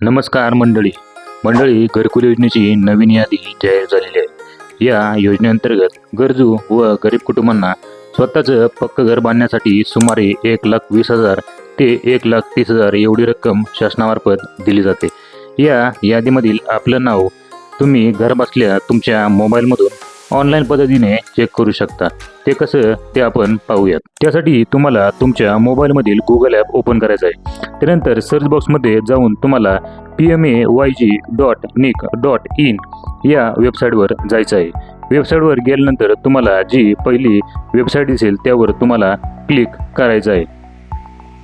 नमस्कार मंडळी. मंडळी घरकुल योजनेची नवीन यादी जाहीर झालेली आहे. या योजनेअंतर्गत गरजू व गरीब कुटुंबांना स्वतःचं पक्क घर बांधण्यासाठी सुमारे एक लाख वीस हजार ते एक लाख तीस हजार एवढी रक्कम शासनामार्फत दिली जाते. या यादीमधील आपलं नाव तुम्ही घर बसल्या तुमच्या मोबाईलमधून ऑनलाईन पद्धतीने चेक करू शकता. ते कसं ते आपण पाहूयात. त्यासाठी तुम्हाला तुमच्या मोबाईलमधील गुगल ॲप ओपन करायचं आहे. त्यानंतर सर्च बॉक्समध्ये जाऊन तुम्हाला P M A Y G dot nic dot in या वेबसाईटवर जायचं आहे. वेबसाईटवर गेल्यानंतर तुम्हाला जी पहिली वेबसाईट दिसेल त्यावर तुम्हाला क्लिक करायचं आहे.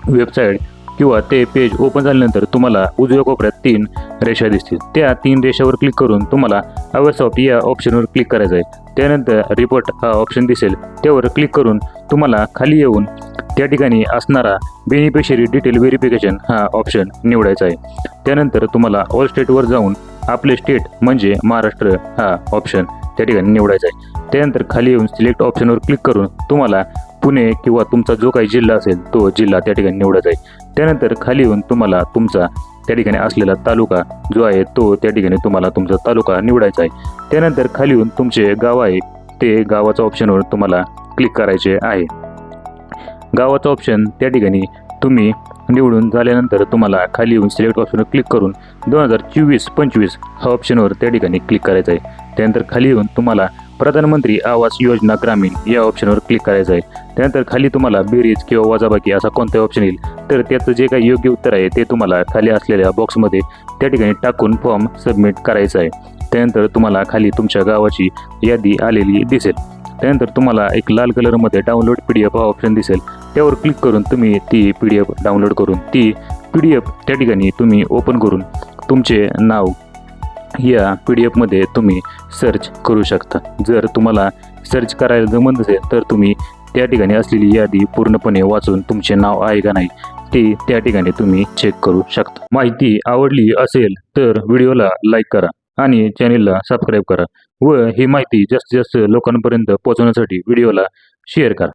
वेबसाईट किंवा ते पेज ओपन झाल्यानंतर तुम्हाला उजव्या कोपऱ्यात तीन रेषा दिसतील. त्या तीन रेषावर क्लिक करून तुम्हाला अवर्स ऑफ या ऑप्शनवर क्लिक करायचं आहे. त्यानंतर रिपोर्ट हा ऑप्शन दिसेल. त्यावर क्लिक करून तुम्हाला खाली येऊन त्या ठिकाणी असणारा बेनिफिशरी डिटेल व्हेरिफिकेशन हा ऑप्शन निवडायचा आहे. त्यानंतर तुम्हाला ऑल स्टेटवर जाऊन आपले स्टेट म्हणजे महाराष्ट्र हा ऑप्शन त्या ठिकाणी निवडायचा आहे. त्यानंतर खाली येऊन सिलेक्ट ऑप्शनवर क्लिक करून तुम्हाला पुणे किंवा तुमचा जो काही जिल्हा असेल तो जिल्हा त्या ठिकाणी निवडायचा आहे. त्यानंतर खाली येऊन तुम्हाला तुमचा त्या ठिकाणी असलेला तालुका जो आहे तो त्या ठिकाणी तुम्हाला तुमचा तालुका निवडायचा आहे. त्यानंतर खाली येऊन तुमचे गाव आहे ते गावाचा ऑप्शनवर तुम्हाला क्लिक करायचे आहे. गावाचं ऑप्शन त्या ठिकाणी तुम्ही निवडून झाल्यानंतर तुम्हाला खाली येऊन सिलेक्ट ऑप्शनवर क्लिक करून दोन हजार चोवीस पंचवीस हा ऑप्शनवर त्या ठिकाणी क्लिक करायचं आहे. त्यानंतर खाली येऊन तुम्हाला प्रधानमंत्री आवास योजना ग्रामीण या ऑप्शनवर क्लिक करायचं आहे. त्यानंतर खाली तुम्हाला बेरीज किंवा वजाबाकी असा कोणताही ऑप्शन येईल तर त्याचं जे काही योग्य उत्तर आहे ते तुम्हाला खाली असलेल्या बॉक्समध्ये त्या ठिकाणी टाकून फॉर्म सबमिट करायचा आहे. त्यानंतर तुम्हाला खाली तुमच्या गावाची यादी आलेली दिसेल. त्यानंतर तुम्हाला एक लाल कलरमध्ये डाउनलोड पी डी एफ हा ऑप्शन दिसेल. त्यावर क्लिक करून तुम्ही ती पी डी एफ डाउनलोड करून ती पी डी एफ त्या ठिकाणी तुम्ही ओपन करून तुमचे नाव या पी डी एफमध्ये तुम्ही सर्च करू शकता. जर तुम्हाला सर्च करायला जमत नसेल तर तुम्ही त्या ठिकाणी असलेली यादी पूर्णपणे वाचून तुमचे नाव आहे का नाही ते त्या ठिकाणी तुम्ही चेक करू शकता. माहिती आवडली असेल तर व्हिडिओला लाईक करा आणि चॅनेलला सबस्क्राईब करा व ही माहिती जास्तीत जास्त लोकांपर्यंत पोहोचवण्यासाठी व्हिडिओला शेअर करा.